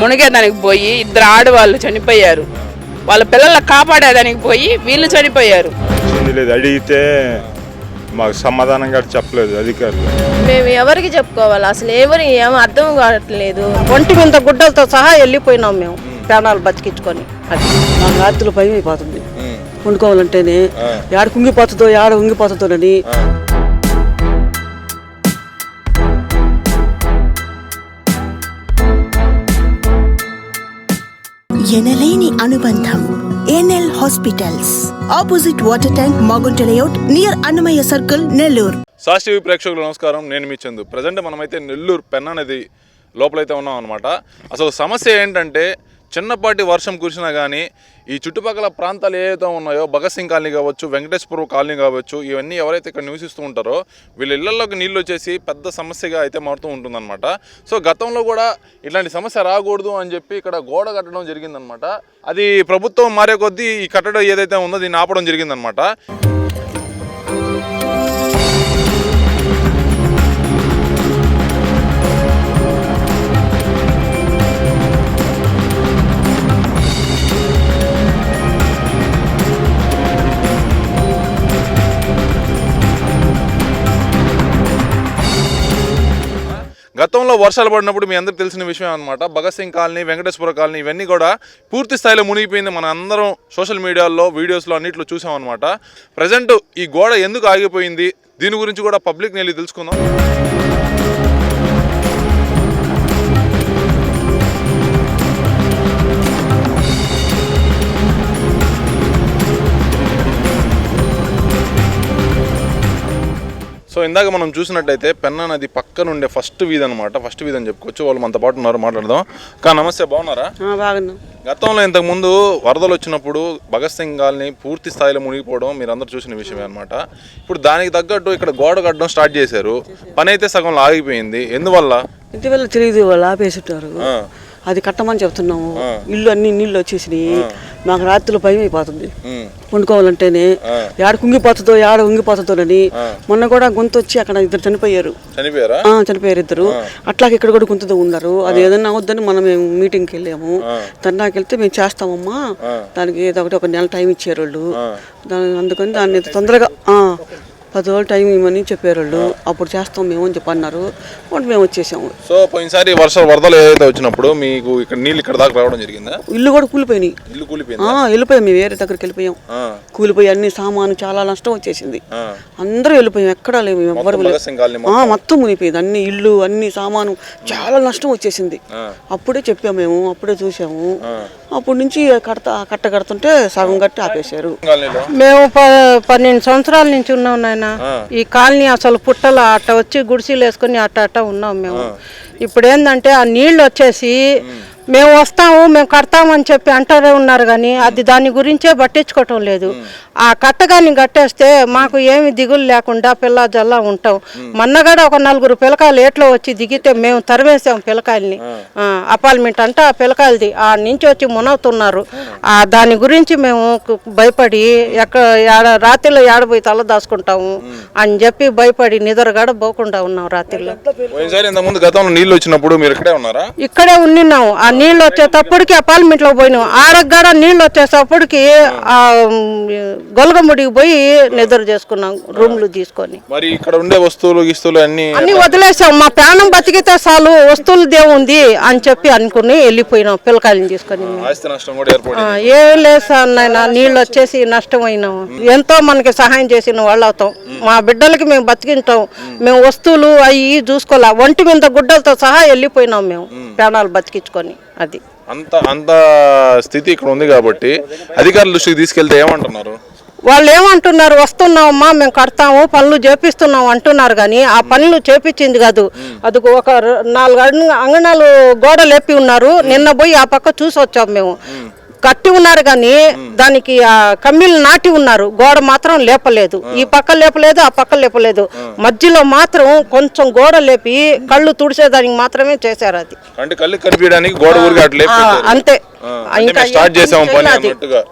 మునిగేదానికి పోయి ఇద్దరు ఆడవాళ్ళు చనిపోయారు. వాళ్ళ పిల్లల్ని కాపాడేదానికి పోయి వీళ్ళు చనిపోయారు. లేదు. అడిగితే మాకు సమాధానం కూడా చెప్పలేదు అధికారులు. మేము ఎవరికి చెప్పుకోవాలి? అసలు ఎవరి ఏం అర్థం కావట్లేదు. ఒంటి మీద గుడ్డలతో సహా వెళ్ళిపోయినాం మేము ప్రాణాలు బతికించుకొని. అది. నాకు రాత్రులు భయం అయిపోతుంది వండుకోవాలంటేనే ఏడ కుంగిపోతుందో ఏడ ఉంగిపోతుందోనని. ఎనలేని అనుబంధం NL hospitals. Opposite water tank Magunta layout near Annamayya circle Nellore. Sauce ప్రేక్షకులు నమస్కారం. నేను మీ చందు. ప్రజెంట్ మనమైతే నెల్లూరు పెన్నా నది లోపలైతే ఉన్నాం అనమాట అసలు సమస్య ఏంటంటే చిన్నపాటి వర్షం కురిసినా కానీ ఈ చుట్టుపక్కల ప్రాంతాలు ఏవైతే ఉన్నాయో భగత్ సింగ్ కాలనీ కావచ్చు వెంకటేశ్వర కాలనీ కావచ్చు ఇవన్నీ ఎవరైతే ఇక్కడ నివసిస్తూ ఉంటారో వీళ్ళ ఇళ్ళలోకి నీళ్ళు వచ్చేసి పెద్ద సమస్యగా అయితే మారుతూ ఉంటుందన్నమాట. సో గతంలో కూడా ఇట్లాంటి సమస్య రాకూడదు అని చెప్పి ఇక్కడ గోడ కట్టడం జరిగిందనమాట అది ప్రభుత్వం మారే కొద్దీ ఈ కట్టడం ఏదైతే ఉందో దీన్ని ఆపడం జరిగిందనమాట గతంలో వర్షాలు పడినప్పుడు మీ అందరికి తెలిసిన విషయం అనమాట భగత్ సింగ్ కాలనీ వెంకటేశ్వర కాలనీ ఇవన్నీ కూడా పూర్తి స్థాయిలో మునిగిపోయింది. మన అందరం సోషల్ మీడియాలో వీడియోస్లో అన్నింటిలో చూసాం అనమాట ప్రజెంట్ ఈ గోడ ఎందుకు ఆగిపోయింది? దీని గురించి కూడా పబ్లిక్ నేను తెలుసుకుందాం. సో ఇందాక మనం చూసినట్టయితే పెన్నా నది పక్కన ఉండే ఫస్ట్ వీధి అనమాట ఫస్ట్ వీధి అని చెప్పుకోవచ్చు. వాళ్ళు మనతో పాటు ఉన్నారు మాట్లాడదాం. కా నమస్తే బాగున్నారా? బాగున్నాం. గతంలో ఇంతకుముందు వరదలు వచ్చినప్పుడు భగత్ సింగ్ కాలనీ పూర్తి స్థాయిలో మునిగిపోవడం మీరు అందరూ చూసిన విషయమే అనమాట ఇప్పుడు దానికి తగ్గట్టు ఇక్కడ గోడ కట్టడం స్టార్ట్ చేశారు. పని అయితే సగంలో ఆగిపోయింది. ఎందువల్ల? ఇంటి వల్ల తెలియదు వాళ్ళు ఆపేసుంటారు. ఆ, అది కట్టమని చెప్తున్నాము. ఇల్లు అన్ని నీళ్ళు వచ్చేసినాయి. నాకు రాత్రులు భయం అయిపోతుంది. వండుకోవాలంటేనే ఏడ కుంగిపోతుందో ఏడ ఉంగిపోతుందోనని మొన్న కూడా గొంతు వచ్చి అక్కడ ఇద్దరు చనిపోయారు. చనిపోయారా? ఇద్దరు. అట్లాగే ఇక్కడ కూడా గుంతతో ఉన్నారు. అది ఏదైనా అవుద్దని మనం మేము మీటింగ్కి వెళ్ళాము. ధర్నాకి వెళ్తే మేము చేస్తామమ్మా. దానికి ఏదో ఒకటి ఒక నెల టైం ఇచ్చారు వాళ్ళు దాని అందుకని దాన్ని తొందరగా పది రోజులు టైం ఇవ్వమని చెప్పారు వాళ్ళు అప్పుడు చేస్తాం మేము అని చెప్పి అన్నారు. అప్పుడు మేము వచ్చేసాము. సో పోయినసారి వర్షాలు వరదలు ఏదైతే వచ్చినప్పుడు మీకు ఇక్కడ నీళ్ళు ఇక్కడ దాకా రావడం జరిగిందా? ఇల్లు కూడా కూలిపోయినాయి. ఇల్లు కూలిపోయింది? ఆ, వెళ్ళిపోయాం మేము వేరే దగ్గరికి వెళ్ళిపోయాం. ఆ, కూలిపోయి అన్ని సామాను చాలా నష్టం వచ్చేసింది. ఆ. అందరూ వెళ్ళిపోయాం. ఎక్కడా లేవు ఎవ్వరు మొత్తం మునిగిపోయింది. అన్ని ఇల్లు అన్ని సామాను చాలా నష్టం వచ్చేసింది. అప్పుడే చెప్పాము మేము అప్పుడే చూసాము. అప్పటి నుంచి కడత కట్ట కడుతుంటే సగం కట్టి ఆపేశారు. మేము ప- పన్నెండు సంవత్సరాల నుంచి ఉన్నాం నాయన. ఈ కాలనీ అసలు పుట్టల అట్ట వచ్చి గుడిసెలు వేసుకుని అట్ట అట్ట ఉన్నాం మేము. ఇప్పుడు ఏంటంటే ఆ నీళ్ళు వచ్చేసి మేము వస్తాము మేము కడతామని చెప్పి అంటారే ఉన్నారు కానీ అది దాని గురించే పట్టించుకోవటం లేదు. ఆ కట్టగాని కట్టేస్తే మాకు ఏమి దిగులు లేకుండా పిల్ల జల్లా ఉంటాం. మొన్నగడ ఒక నలుగురు పిల్లకాయలు ఏట్లో వచ్చి దిగితే మేము తరిమేసాం పిల్లకాయల్ని. ఆ, అపార్ట్మెంట్ అంటే ఆ పిల్లకాయలది. ఆ నుంచి వచ్చి మునవుతున్నారు. ఆ దాని గురించి మేము భయపడి ఎక్కడ ఏడ రాత్రిలో ఏడపోయి తల దాచుకుంటాము అని చెప్పి భయపడి నిద్రగడ పోకుండా ఉన్నాం రాత్రిలో. గతంలో నీళ్ళు వచ్చినప్పుడు మీరు ఇక్కడే ఉన్నారా? ఇక్కడే ఆ నీళ్ళు వచ్చేటప్పటికి అపార్ట్మెంట్లో పోయినాం. ఆడగడ నీళ్ళు వచ్చేటప్పటికి ఆ గొలగముడికి పోయి నిద్ర చేసుకున్నాం రూమ్లు తీసుకొని. మరి ఇక్కడ ఉండే వస్తువులు గిస్తువులు అన్ని అన్ని వదిలేసాం. మా ప్రాణం బతికితే చాలు వస్తువులు దేవుంది అని చెప్పి అనుకుని వెళ్ళిపోయినాం పిల్లకాయలను తీసుకొని. నష్టం ఏం లేదు సార్ నాయన నీళ్ళు వచ్చేసి నష్టమైనాము ఎంతో మనకి సహాయం చేసిన వాళ్ళు అవుతాం. మా బిడ్డలకి మేము బతికింటాం. మేము వస్తువులు అవి చూసుకోలే ఒంటి మీద గుడ్డలతో సహా వెళ్ళిపోయినాం మేము ప్రాణాలు బతికించుకొని. అది. అంత అంత స్థితి ఇక్కడ ఉంది కాబట్టి అధికారుల దృష్టికి తీసుకెళ్తే ఏమంటున్నారు? వాళ్ళు ఏమంటున్నారు? వస్తున్నామమ్మా మేము కడతాము పనులు చేపిస్తున్నాం అంటున్నారు కానీ ఆ పనులు చేపించింది కాదు. అది ఒక నాలుగు అంగ- అంగనాలు గోడ లేపి ఉన్నారు నిన్న పోయి ఆ పక్క చూసి వచ్చాం మేము. కట్టి ఉన్నారు కానీ దానికి ఆ కమ్మీలు నాటి ఉన్నారు. గోడ మాత్రం లేపలేదు. ఈ పక్క లేపలేదు ఆ పక్క లేపలేదు. మధ్యలో మాత్రం కొంచెం గోడ లేపి కళ్ళు తుడిసేదానికి మాత్రమే చేశారు అది. అంటే కళ్ళు కనిపించడానికి గోడ ఊరికి అట్లే ఆ, అంతే. స్టార్ట్ చేసాము పని. అన్నట్టుగా.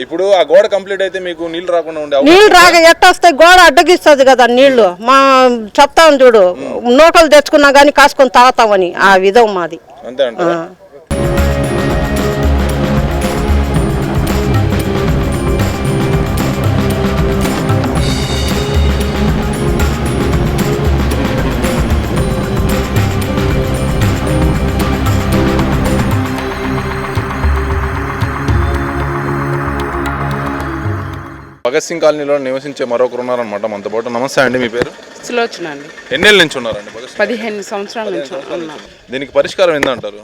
ఇప్పుడు ఆ గోడ కంప్లీట్ అయితే మీకు నీళ్ళు రాకుండా ఉండే నీళ్ళు రాక ఎట్టొస్తాయి గోడ అడ్డగిస్తుంది కదా నీళ్ళు మా చెప్తాం చూడు. నూకలు తెచ్చుకున్నా గానీ కాసుకొని తాగుతామని. ఆ విధం మాది. అంతే భగత్ సింగ్ కాలనీలో నివసించే మరొకరు ఉన్నారనమాట మనతో పాటు. నమస్తే అండి మీ పేరు? సులోచన అండి. ఎన్నేళ్ళ నుంచి ఉన్నారండి భగత్ సింగ్ పదిహేను సంవత్సరాల నుంచి. ఉన్నాం. దీనికి పరిష్కారం ఏందంటారు?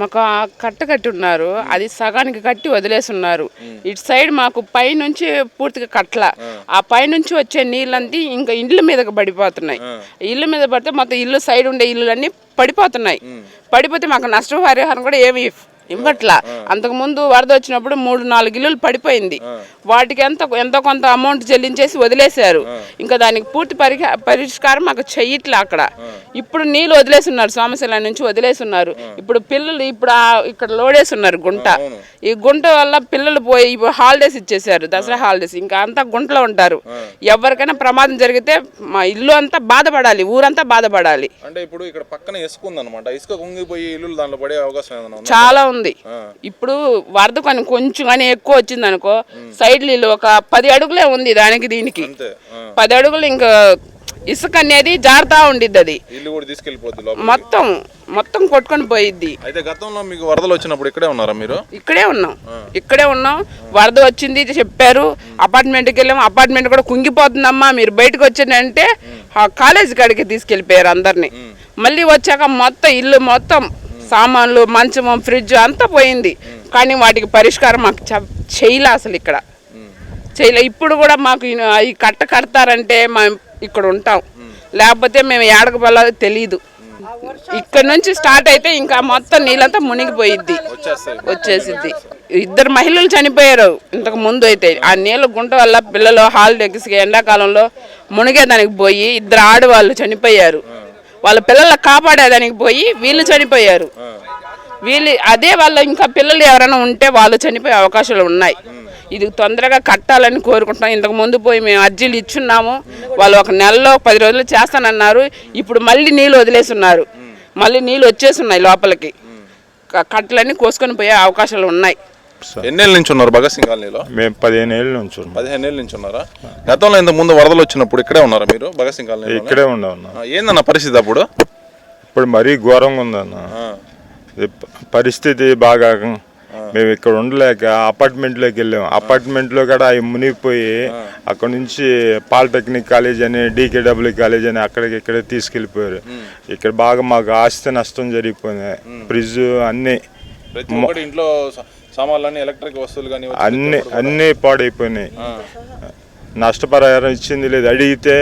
మాకు ఆ కట్ట కట్టి ఉన్నారు అది సగానికి కట్టి వదిలేసి ఉన్నారు ఇటు సైడ్ మాకు పై నుంచి పూర్తిగా కట్ల ఆ పై నుంచి వచ్చే నీళ్ళంతా ఇంకా ఇళ్ళ మీదకి పడిపోతున్నాయి. ఇళ్ళ మీద పడితే మొత్తం ఇల్లు సైడ్ ఉండే ఇల్లులన్నీ పడిపోతున్నాయి. పడిపోతే మాకు నష్టపరిహారం కూడా ఏమి ఇవ్వట్లా. అంతకు ముందు వరద వచ్చినప్పుడు మూడు నాలుగు ఇల్లులు పడిపోయింది. వాటికి ఎంత ఎంతో కొంత అమౌంట్ చెల్లించేసి వదిలేశారు. ఇంకా దానికి పూర్తి పరిష్కారం మాకు చెయ్యట్లే అక్కడ. ఇప్పుడు నీళ్ళు వదిలేసి ఉన్నారు సోమశిల నుంచి వదిలేసి ఉన్నారు ఇప్పుడు పిల్లలు ఇప్పుడు ఇక్కడ లోడేసి ఉన్నారు గుంట ఈ గుంట వల్ల పిల్లలు పోయి హాలిడేస్ ఇచ్చేసారు దసరా హాలిడేస్. ఇంకా అంతా గుంటలో ఉంటారు. ఎవరికైనా ప్రమాదం జరిగితే మా ఇల్లు అంతా బాధపడాలి ఊరంతా బాధపడాలి. అంటే ఇప్పుడు ఇక్కడ పక్కన ఇసుక ఉందన్నమాట. ఇసుక కుంగిపోయి ఇల్లు దాంట్లో పడే అవకాశం చాలా ఉంది. ఇప్పుడు వరద కానీ కొంచెం కానీ ఎక్కువ వచ్చింది అనుకో సైడ్ నీళ్ళు ఒక పది అడుగులే ఉంది దానికి దీనికి. పది అడుగులు ఇంకా ఇసుక అనేది జారుతా ఉండిద్ది అది. మొత్తం మొత్తం కొట్టుకొని పోయిద్ది. అయితే గతంలో మీకు వరదలు వచ్చినప్పుడు ఇక్కడే ఉన్నారా మీరు? ఇక్కడే ఉన్నాం. ఇక్కడే ఉన్నాం. వరద వచ్చింది చెప్పారు. అపార్ట్మెంట్కి వెళ్ళాం. అపార్ట్మెంట్ కూడా కుంగిపోతుందమ్మా. మీరు బయటకు వచ్చారంటే ఆ కాలేజ్ కాడికి తీసుకెళ్ళిపోయారు అందరినీ. మళ్ళీ వచ్చాక మొత్తం ఇల్లు మొత్తం సామాన్లు మంచము ఫ్రిడ్జ్ అంతా పోయింది. కానీ వాటికి పరిష్కారం మాకు చేయలే అసలు ఇక్కడ. చేయలే. ఇప్పుడు కూడా మాకు ఈ- కట్ట కడతారంటే మేము ఇక్కడ ఉంటాం. లేకపోతే మేము ఏడకు వెళ్ళాలో తెలియదు ఇక్కడ నుంచి స్టార్ట్ అయితే ఇంకా మొత్తం నీళ్ళంతా మునిగిపోయిద్ది. వచ్చేసిద్ది. ఇద్దరు మహిళలు చనిపోయారు ఇంతకు ముందు అయితే. ఆ నీళ్ళ గుంట వల్ల పిల్లలు హాలిడేస్ ఎండాకాలంలో మునిగేదానికి పోయి ఇద్దరు ఆడవాళ్ళు చనిపోయారు. వాళ్ళ పిల్లల్ని కాపాడేదానికి పోయి వీళ్ళు చనిపోయారు. వీళ్ళు అదే వాళ్ళ ఇంకా పిల్లలు ఎవరైనా ఉంటే వాళ్ళు చనిపోయే అవకాశాలు ఉన్నాయి. ఇది తొందరగా కట్టాలని కోరుకుంటున్నాం. ఇంతకు ముందు పోయి మేము అర్జీలు ఇచ్చున్నాము. వాళ్ళు ఒక నెలలో పది రోజులు చేస్తానన్నారు. ఇప్పుడు మళ్ళీ నీళ్ళు వదిలేసి ఉన్నారు మళ్ళీ నీళ్ళు వచ్చేసి ఉన్నాయి లోపలికి కట్టలన్నీ కోసుకొని పోయే అవకాశాలు ఉన్నాయి. ఎన్నేళ్ళ నుంచి ఉన్నారు భగత్ సింగ్ కాలనీలో? మేము పదిహేను ఏళ్ళ నుంచి ఉన్నాం. పదిహేను ఏళ్ళ నుంచి ఉన్నారా? గతంలో ఇంత ముందు వరదలు వచ్చినప్పుడు ఇక్కడే ఉన్నారా మీరు భగత్ సింగ్ కాలనీ ఇక్కడే ఉండవున్నా ఏందన్న పరిస్థితి అప్పుడు? ఇప్పుడు మరీ ఘోరంగా ఉందన్న. పరిస్థితి బాగా మేము ఇక్కడ ఉండలేక అపార్ట్మెంట్లోకి వెళ్ళాం. అపార్ట్మెంట్లో కూడా అవి మునిగిపోయి అక్కడ నుంచి పాలిటెక్నిక్ కాలేజ్ అని డీకేడబ్ల్యూ కాలేజ్ అని అక్కడికి ఇక్కడే తీసుకెళ్ళిపోయారు. ఇక్కడ బాగా మాకు ఆస్తి నష్టం జరిగిపోయింది. ఫ్రిడ్జ్ అన్నీ ఇంట్లో సామాన్లన్నీ ఎలక్ట్రిక్ వస్తువులు కానీ అన్ని అన్నీ పాడైపోయినాయి. నష్టపరిహారం ఇచ్చింది లేదు. అడిగితే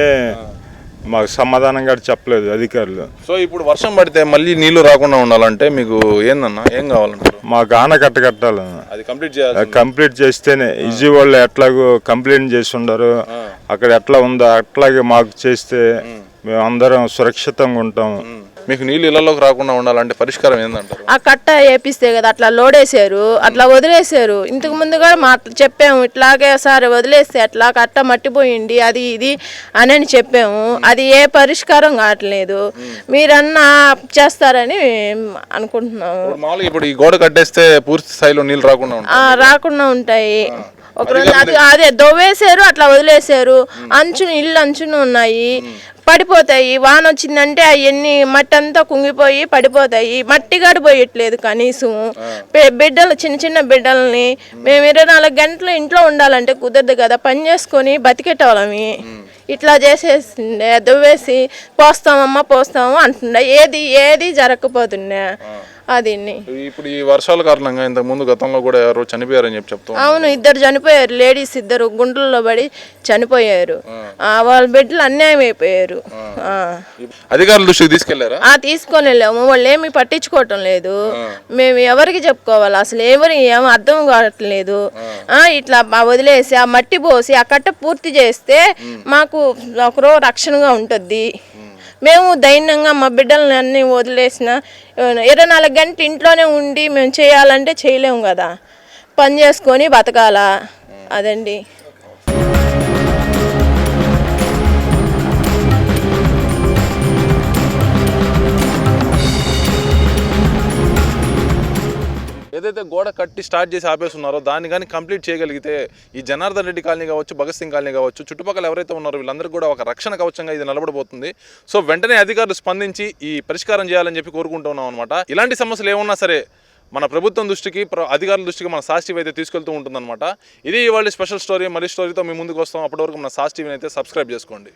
మాకు సమాధానం కూడా చెప్పలేదు అధికారులు. సో ఇప్పుడు వర్షం పడితే మళ్ళీ నీళ్ళు రాకుండా ఉండాలంటే మీకు ఏందన్నా? ఏం కావాలంటారు? మాకు ఆనకట్ట కట్టాలన్న అది కంప్లీట్ చేయాలి కంప్లీట్ చేస్తేనే ఈజీ వాళ్ళు ఎట్లాగో కంప్లైంట్ చేసి ఉండరు. అక్కడ ఎట్లా ఉందో అట్లాగే మాకు చేస్తే మేము అందరం సురక్షితంగా ఉంటాం. మీకు నీళ్ళు ఇళ్ళలోకి రాకుండా ఉండాలంటే పరిష్కారం ఏందంటారు? ఆ కట్ట వేపిస్తే కదా అట్లా లోడేశారు అట్లా వదిలేశారు. ఇంతకు ముందు కూడా మా చెప్పాము ఇట్లాగే సార్ వదిలేస్తే అట్లా కట్ట మట్టిపోయింది అది ఇది అని చెప్పాము. అది ఏ పరిష్కారం కావట్లేదు. మీరన్నా చేస్తారని అనుకుంటున్నాము. ఇప్పుడు మామూలుగా ఇప్పుడు ఈ గోడ కట్టేస్తే పూర్తి స్థాయిలో నీళ్ళు రాకుండా ఉంటాయి. ఆ, రాకుండా ఉంటాయి. ఒకరోజు అది అదే దొవ్వేశారు అట్లా వదిలేశారు. అంచును ఇల్లు అంచును ఉన్నాయి. పడిపోతాయి. వాన వచ్చిందంటే అవన్నీ మట్టి అంతా కుంగిపోయి పడిపోతాయి. మట్టి గడిపోయట్లేదు కనీసం. బిడ్డలు చిన్న చిన్న బిడ్డల్ని మేము ఇరవై నాలుగు గంటలు ఇంట్లో ఉండాలంటే కుదరదు కదా. పని చేసుకొని బతికెట్టవాళ్ళమి ఇట్లా చేసేసిండే దువ్వేసి పోస్తామమ్మా పోస్తాము అంటుండే. ఏది ఏది జరగకపోతుండే. అది ఇప్పుడు ఈ వర్షాల కారణంగా ఇంతకు ముందు గతంలో కూడా ఎవరో చనిపోయారని చెప్పి చెప్తాం అవును ఇద్దరు చనిపోయారు. లేడీస్ ఇద్దరు గుంటల్లో పడి చనిపోయారు. వాళ్ళ బిడ్డలు అన్యాయం అయిపోయారు. ఆ. అధికారుల దృష్టికి తీసుకెళ్ళారా? ఆ తీసుకొని వెళ్ళాము. వాళ్ళు ఏమి పట్టించుకోవటం లేదు. మేము ఎవరికి చెప్పుకోవాలి? అసలు ఎవరి ఏమో అర్థం కావట్లేదు. ఆ, ఇట్లా వదిలేసి ఆ మట్టి పోసి ఆ కట్ట పూర్తి చేస్తే మాకు ఒకరో రక్షణగా ఉంటుంది మేము దైన్యంగా మా బిడ్డలని అన్ని వదిలేసిన ఇరవై నాలుగు గంటలు ఇంట్లోనే ఉండి మేము చేయాలంటే చేయలేము కదా. పని చేసుకొని బతకాలా? అదండి. ఏదైతే గోడ కట్టి స్టార్ట్ చేసి ఆపేస్తున్నారో దాన్ని కానీ కంప్లీట్ చేయగలిగితే ఈ జనార్దన్ రెడ్డి కాలనీ కావచ్చు భగత్ సింగ్ కాలనీ కావచ్చు చుట్టుపక్కల ఎవరైతే ఉన్నారో వీళ్ళందరికీ కూడా ఒక రక్షణ కవచంగా ఇది నిలబడబోతుంది. సో వెంటనే అధికారులు స్పందించి ఈ పరిష్కారం చేయాలని చెప్పి కోరుకుంటున్నాం అనమాట ఇలాంటి సమస్యలు ఏమన్నా సరే మన ప్రభుత్వం దృష్టికి ప్ర- అధికారుల దృష్టికి మన సాస్ టీవీ అయితే తీసుకెళ్తూ ఉంటుందన్నమాట. ఇది ఇవాళ స్పెషల్ స్టోరీ మరీ స్టోరీతో మీ ముందుకు వస్తాం. అప్పటివరకు మన సాస్ టీవీని అయితే సబ్స్క్రైబ్ చేసుకోండి.